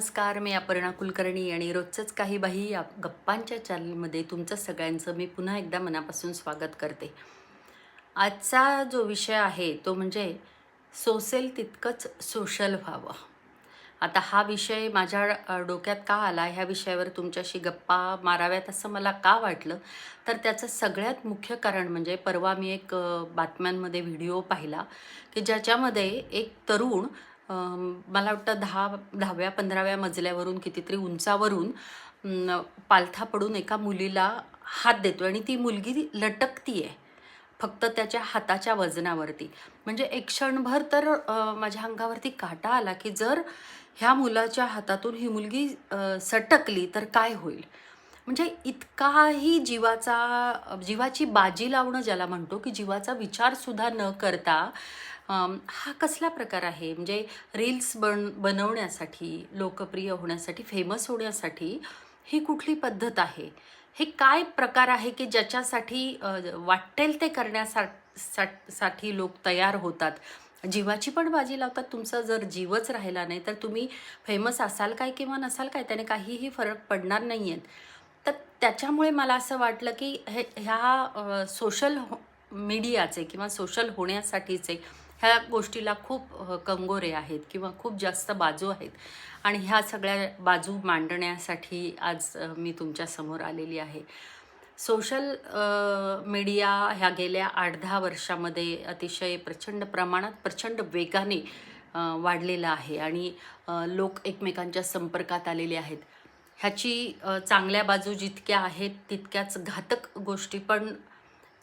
नमस्कार मी अपर्णा कुलकर्णी आणि रोजचंच काही बाही या गप्पांच्या चॅनलमध्ये तुमचं सगळ्यांचं मी पुन्हा एकदा मनापासून स्वागत करते. आजचा जो विषय आहे तो म्हणजे सोसेल तितकंच सोशल व्हावं. आता हा विषय माझ्या डोक्यात का आला ह्या विषयावर तुमच्याशी गप्पा माराव्यात असं मला का वाटलं? तर त्याचं सगळ्यात मुख्य कारण म्हणजे परवा मी एक बातम्यांमध्ये व्हिडिओ पाहिला की ज्याच्यामध्ये एक तरुण मला वाटतं दहा दहाव्या पंधराव्या मजल्यावरून कितीतरी उंचावरून पालथा पडून एका मुलीला हात देतो आणि ती मुलगी लटकती आहे फक्त त्याच्या हाताच्या वजनावरती. म्हणजे एक क्षणभर तर माझ्या अंगावरती काटा आला की जर ह्या मुलाच्या हातातून ही मुलगी सटकली तर काय होईल? म्हणजे इतकाही जीवाचा जीवाची बाजी लावणं ज्याला म्हणतो की जीवाचा विचारसुद्धा न करता हा कसला प्रकार आहे? म्हणजे रील्स बन बनवण्यासाठी लोकप्रिय होण्यासाठी फेमस होण्यासाठी ही कुठली पद्धत आहे? हे काय प्रकार आहे की ज्याच्यासाठी वाटेल ते करण्यासा सा- साठी लोक तयार होतात? जीवाची पण बाजी लावतात. तुमचा जर जीवच राहिला नाही तर तुम्ही फेमस असाल काय किंवा नसाल काय त्याने काहीही फरक पडणार नाही आहेत तर त्याच्यामुळे मला असं वाटलं की हे ह्या सोशल हो-, मीडियाचे किंवा सोशल होण्यासाठीचे ह्या गोष्टीला खूप कंगोरे आहेत किंवा खूप जास्त बाजू आहेत. आणि ह्या सगळ्या बाजू मांडण्यासाठी आज मी तुमच्यासमोर आलेली आहे. सोशल मीडिया ह्या गेल्या आठ दहा वर्षामध्ये अतिशय प्रचंड प्रमाणात प्रचंड वेगाने वाढलेलं वाढलेला आहे. आणि लोक एकमेकांच्या संपर्कात आलेले आहेत. ह्याची चांगल्या बाजू जितक्या आहेत तितक्याच घातक गोष्टी पण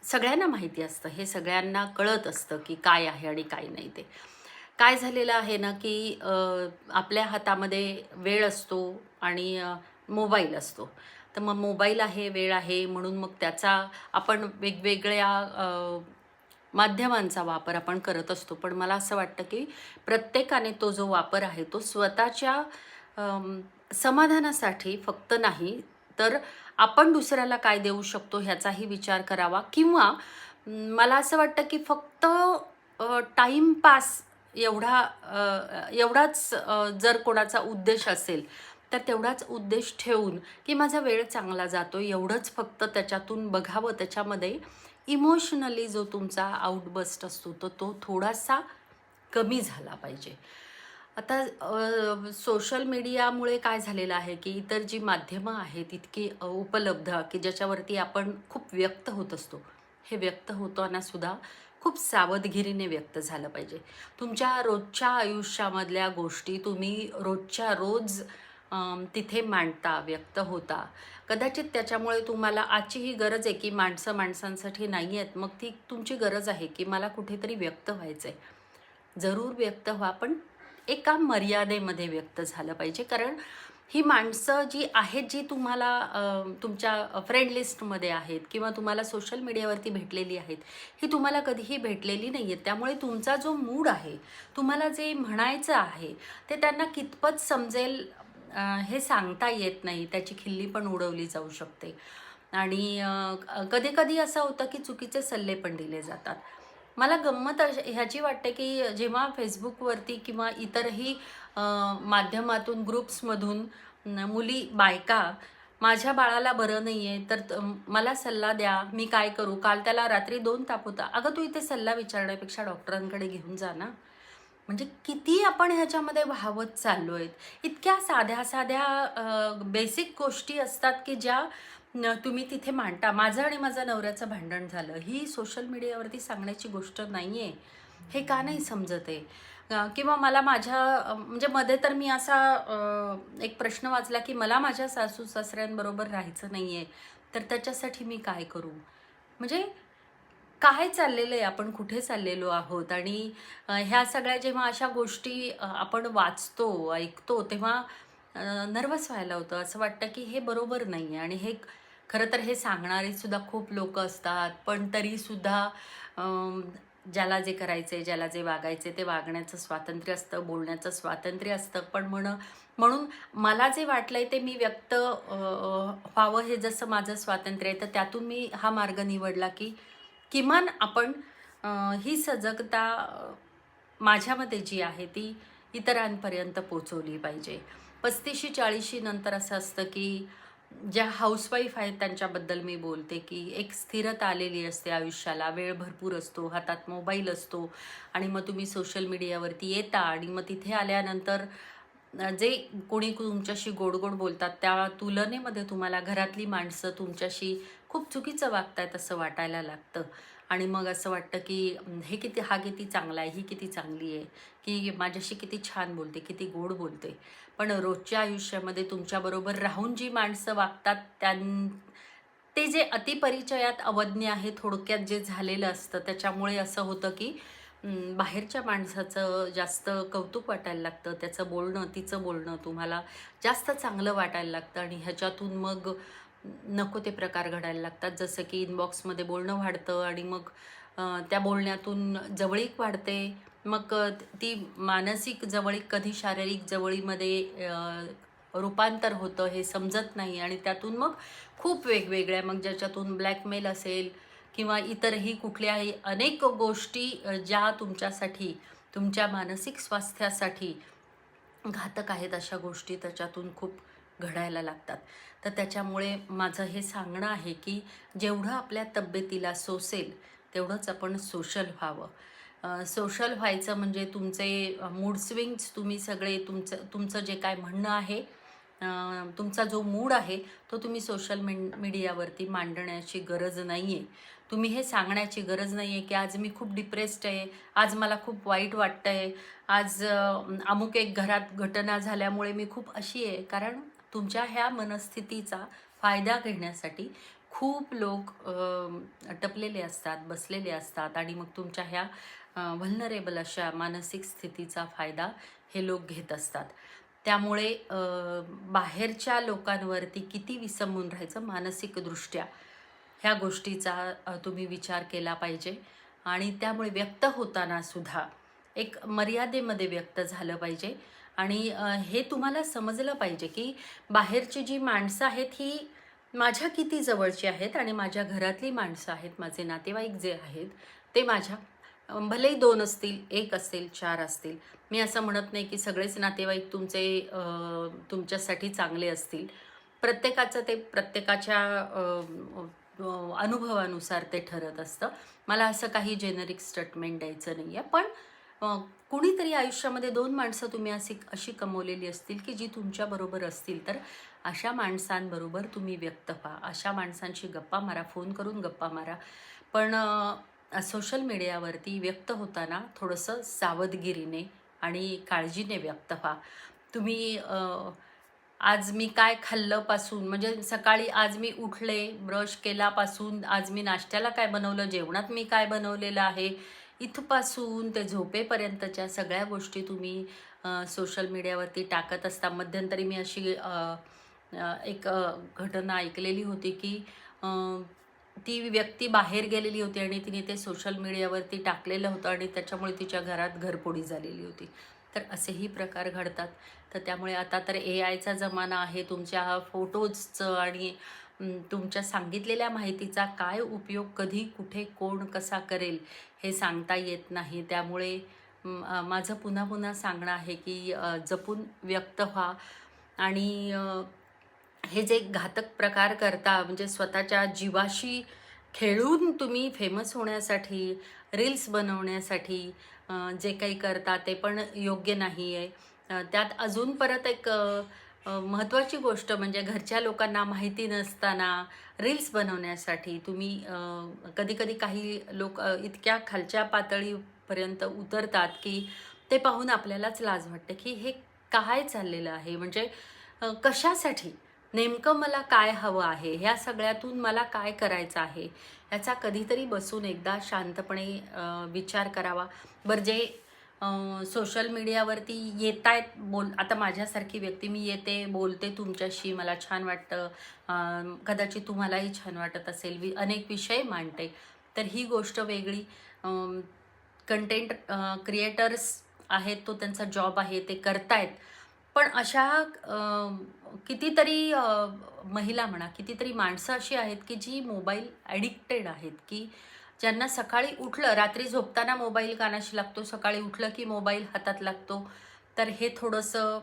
सगळ्यांना माहिती असतं हे सगळ्यांना कळत असतं की काय आहे आणि काय नाही ते. काय झालेलं आहे ना की आपल्या हातामध्ये वेळ असतो आणि मोबाईल असतो. तर मग मोबाईल आहे वेळ आहे म्हणून मग त्याचा आपण वेगवेगळ्या माध्यमांचा वापर आपण करत असतो. पण मला असं वाटतं की प्रत्येकाने तो जो वापर आहे तो स्वतःच्या समाधानासाठी फक्त नाही तर आपण दुसऱ्याला काय देऊ शकतो ह्याचाही विचार करावा. किंवा मला असं वाटतं की फक्त टाईमपास एवढा एवढाच जर कोणाचा उद्देश असेल तर तेवढाच उद्देश ठेवून की माझा वेळ चांगला जातो. एवढंच फक्त त्याच्यातून बघावं. त्याच्यामध्ये इमोशनली जो तुमचा आउटबस्ट असतो तर तो थोडासा कमी झाला पाहिजे. आता सोशल मीडियामुळे काय झालेलं आहे की इतर जी माध्यमं आहेत इतकी उपलब्ध की ज्याच्यावरती आपण खूप व्यक्त होत असतो. हे व्यक्त होताना सुद्धा खूप सावधगिरीने व्यक्त झालं पाहिजे. तुमच्या रोजच्या आयुष्यामधल्या गोष्टी तुम्ही रोजच्या रोज तिथे मांडता व्यक्त होता. कदाचित त्याच्यामुळे तुम्हाला आजची ही गरज आहे की माणसं माणसांसाठी नाही आहेत मग ती तुमची गरज आहे की मला कुठेतरी व्यक्त व्हायचं आहे जरूर व्यक्त व्हा पण एका मर्यादेमध्ये व्यक्त झालं पाहिजे. कारण ही माणसं जी आहेत जी तुम्हाला तुमच्या फ्रेंड लिस्टमध्ये आहेत किंवा तुम्हाला सोशल मीडियावरती भेटलेली आहेत ही तुम्हाला कधीही भेटलेली नाही आहेत त्यामुळे तुमचा जो मूड आहे तुम्हाला जे म्हणायचं आहे ते त्यांना कितपत समजेल हे सांगता येत नाही. त्याची खिल्ली पण उडवली जाऊ शकते. आणि कधी कधी असं होतं की चुकीचे सल्ले पण दिले जातात. मला गंमत ह्याची वाटते की जेव्हा फेसबुकवरती किंवा इतरही माध्यमातून ग्रुप्समधून मुली बायका माझ्या बाळाला बरं नाही आहे तर त- मला सल्ला द्या मी काय करू? काल त्याला रात्री दोन ताप होता. अगं तू इथे सल्ला विचारण्यापेक्षा डॉक्टरांकडे घेऊन जा ना. म्हणजे किती आपण ह्याच्यामध्ये वाहवत चाललो आहेत इतक्या साध्या साध्या बेसिक गोष्टी असतात की ज्या न, तुम्ही तिथे मांडता. माझं आणि माझ्या नवऱ्याचं भांडण झालं. ही सोशल मीडियावरती सांगण्याची गोष्ट नाही आहे हे का नाही समजत आहे? किंवा मला माझ्या म्हणजे मध्ये तर मी असा एक प्रश्न वाचला की मला माझ्या सासू सासऱ्यांबरोबर राहायचं नाही आहे तर त्याच्यासाठी मी काय करू? म्हणजे काय चाललेलं आहे आपण कुठे चाललेलो आहोत? आणि ह्या सगळ्या जेव्हा अशा गोष्टी आपण वाचतो ऐकतो तेव्हा नर्वस व्हायला होतं. असं वाटतं की हे बरोबर नाही आहे आणि हे खरं तर हे सांगणारे सुद्धा खूप लोक असतात पण तरीसुद्धा ज्याला जे करायचे ज्याला जे वागायचे ते वागण्याचं स्वातंत्र्य असतं बोलण्याचं स्वातंत्र्य असतं. पण म्हण म्हणून मला जे वाटलं आहे ते मी व्यक्त व्हावं हे जसं माझं स्वातंत्र्य आहे तर त्यातून मी हा मार्ग निवडला की किमान आपण ही सजगता माझ्यामध्ये जी आहे ती इतरांपर्यंत पोचवली पाहिजे. पस्तीशी चाळीशी नंतर असं असतं की ज्या हाऊसवाईफ आहेत त्यांच्याबद्दल मी बोलते की एक स्थिरता आलेली असते आयुष्याला. वेळ भरपूर असतो हातात मोबाईल असतो आणि मग तुम्ही सोशल मीडियावरती येता आणि मग तिथे आल्यानंतर जे कोणी तुमच्याशी गोड गोड बोलतात त्या तुलनेमध्ये तुम्हाला घरातली माणसं तुमच्याशी खूप चुकीचं वागतायत असं वाटायला लागतं. आणि मग असं वाटतं की हे किती हा किती चांगला आहे ही किती चांगली आहे की माझ्याशी किती छान बोलते किती गोड बोलते. पण रोजच्या आयुष्यामध्ये तुमच्याबरोबर राहून जी माणसं वागतात त्यां ते जे अतिपरिचयात अवज्ञ आहे थोडक्यात जे झालेलं असतं त्याच्यामुळे असं होतं की बाहेरच्या माणसाचं जास्त कौतुक वाटायला लागतं त्याचं बोलणं तिचं बोलणं तुम्हाला जास्त चांगलं वाटायला लागतं आणि ह्याच्यातून मग नको ते प्रकार घडायला लागतात. जसं की इनबॉक्समध्ये बोलणं वाढतं आणि मग त्या बोलण्यातून जवळीक वाढते. मग ती मानसिक जवळीक कधी शारीरिक जवळीमध्ये रूपांतर होतं हे समजत नाही आणि त्यातून मग खूप वेगवेगळ्या मग ज्याच्यातून ब्लॅकमेल असेल किंवा इतरही कुठल्याही अनेक गोष्टी ज्या तुमच्यासाठी तुमच्या मानसिक स्वास्थ्यासाठी घातक आहेत अशा गोष्टी त्याच्यातून खूप घडायला लागतात. तर त्याच्यामुळे माझं हे सांगणं आहे की जेवढं आपल्या तब्येतीला सोसेल तेवढंच आपण सोशल व्हावं. सोशल व्हायचं म्हणजे तुमचे मूड स्विंग्स तुम्ही सगळे तुमचं तुमचं जे काय म्हणणं आहे तुमचा जो मूड आहे तो तुम्ही सोशल मीडियावरती मांडण्याची गरज नाही आहे तुम्ही हे सांगण्याची गरज नाही आहे की आज मी खूप डिप्रेस्ड आहे आज मला खूप वाईट वाटतं आहे आज अमुक एक घरात घटना झाल्यामुळे मी खूप अशी आहे. कारण तुमच्या ह्या मनस्थितीचा फायदा घेण्यासाठी खूप लोक टपलेले असतात बसलेले असतात आणि मग तुमच्या ह्या व्हलनरेबल अशा मानसिक स्थितीचा फायदा हे लोक घेत असतात. त्यामुळे बाहेरच्या लोकांवरती किती विसंबून राहायचं मानसिकदृष्ट्या ह्या गोष्टीचा तुम्ही विचार केला पाहिजे. आणि त्यामुळे व्यक्त होताना सुद्धा एक मर्यादेमध्ये व्यक्त झालं पाहिजे. आणि हे तुम्हाला समजलं पाहिजे की बाहेरची जी माणसं आहेत ही माझ्या किती जवळची आहेत आणि माझ्या घरातली माणसं आहेत माझे नातेवाईक जे आहेत ते माझ्या भलेही दोन असतील एक असेल चार असतील. मी असं म्हणत नाही की सगळेच नातेवाईक तुमचे तुमच्यासाठी चांगले असतील. प्रत्येकाचं ते प्रत्येकाच्या अनुभवानुसार ते ठरत असतं. मला असं काही जेनरिक स्टेटमेंट द्यायचं नाही आहे पण कुणीतरी आयुष्यामध्ये दोन माणसं तुम्ही अशी अशी कमवलेली असतील की जी तुमच्याबरोबर असतील तर अशा माणसांबरोबर तुम्ही व्यक्त व्हा. अशा माणसांशी गप्पा मारा फोन करून गप्पा मारा. पण सोशल मीडियावरती व्यक्त होताना थोडंसं सावधगिरीने आणि काळजीने व्यक्त व्हा. तुम्ही आज मी काय खाल्लंपासून म्हणजे सकाळी आज मी उठले ब्रश केलापासून आज मी नाश्त्याला काय बनवलं जेवणात मी काय बनवलेलं आहे इथपासून ते झोपेपर्यंतच्या सगळ्या गोष्टी तुम्ही सोशल मीडियावरती टाकत असता. मध्यंतरी मी अशी एक घटना ऐकलेली होती की ती व्यक्ती बाहेर गेलेली होती आणि तिने ते सोशल मीडियावरती टाकलेलं होतं आणि त्याच्यामुळे तिच्या घरात घरपोडी झालेली होती. तर असेही प्रकार घडतात. तर त्यामुळे आता तर ए आयचा जमाना आहे. तुमच्या फोटोजचं आणि तुमच्या सांगितलेल्या माहितीचा काय उपयोग कधी कुठे कोण कसा करेल हे सांगता येत नाही. त्यामुळे माझं पुन्हा पुन्हा सांगणं आहे की जपून व्यक्त व्हा आणि हे जे घातक प्रकार करता म्हणजे स्वतःच्या जीवाशी खेळून तुम्ही फेमस होण्यासाठी रील्स बनवण्यासाठी जे काही करता ते पण योग्य नाही आहे त्यात अजून परत एक महत्त्वाची गोष्ट म्हणजे घरच्या लोकांना माहिती नसताना रील्स बनवण्यासाठी तुम्ही कधीकधी काही लोक इतक्या खालच्या पातळीपर्यंत उतरतात की ते पाहून आपल्यालाच लाज वाटते की हे काय चाललेलं आहे? म्हणजे कशासाठी? नेमकं मला काय हवं आहे? ह्या सगळ्यातून मला काय करायचं आहे? याचा कधीतरी बसून एकदा शांतपणे विचार करावा. बरं जे सोशल मीडियावरती येत आहेत बोल आता माझ्यासारखी व्यक्ती मी येते बोलते तुमच्याशी मला छान वाटतं. कदाचित तुम्हालाही छान वाटत असेल वि अनेक विषय मांडते. तर ही गोष्ट वेगळी. कंटेंट क्रिएटर्स आहेत तो त्यांचा जॉब आहे ते करतायत. पण अशा कितीतरी महिला म्हणा कितीतरी माणसं अशी आहेत की जी मोबाईल ॲडिक्टेड आहेत की ज्यांना सकाळी उठलं रात्री झोपताना मोबाईल कानाशी लागतो सकाळी उठलं की मोबाईल हातात लागतो. तर हे थोडंसं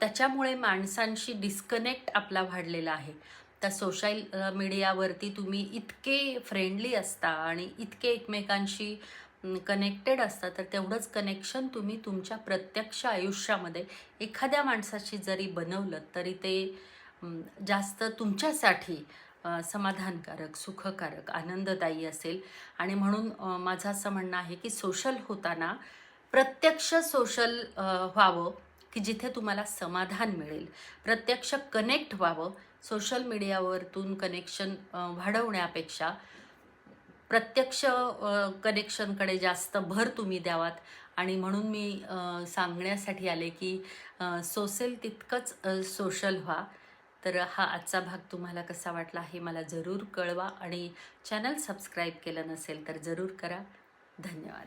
त्याच्यामुळे माणसांशी डिस्कनेक्ट आपला वाढलेला आहे. त्या सोशल मीडियावरती तुम्ही इतके फ्रेंडली असता आणि इतके एकमेकांशी कनेक्टेड असता तर तेवढंच कनेक्शन तुम्ही तुमच्या प्रत्यक्ष आयुष्यामध्ये एखाद्या माणसाशी जरी बनवलं तरी ते जास्त तुमच्यासाठी समाधानकारक सुखकारक आनंददायी असेल. आणि म्हणून माझं असं म्हणणं आहे की सोशल होताना प्रत्यक्ष सोशल व्हावं की जिथे तुम्हाला समाधान मिळेल. प्रत्यक्ष कनेक्ट व्हावं. सोशल मीडियावरतून कनेक्शन वाढवण्यापेक्षा प्रत्यक्ष कनेक्शनकडे जास्त भर तुम्ही द्यावात. आणि म्हणून मी सांगण्यासाठी आले की सोसेल तितकंच सोशल व्हा. तर हा आजचा भाग तुम्हाला कसा वाटला हे मला जरूर कळवा आणि चॅनल सबस्क्राईब केलं नसेल तर जरूर करा. धन्यवाद.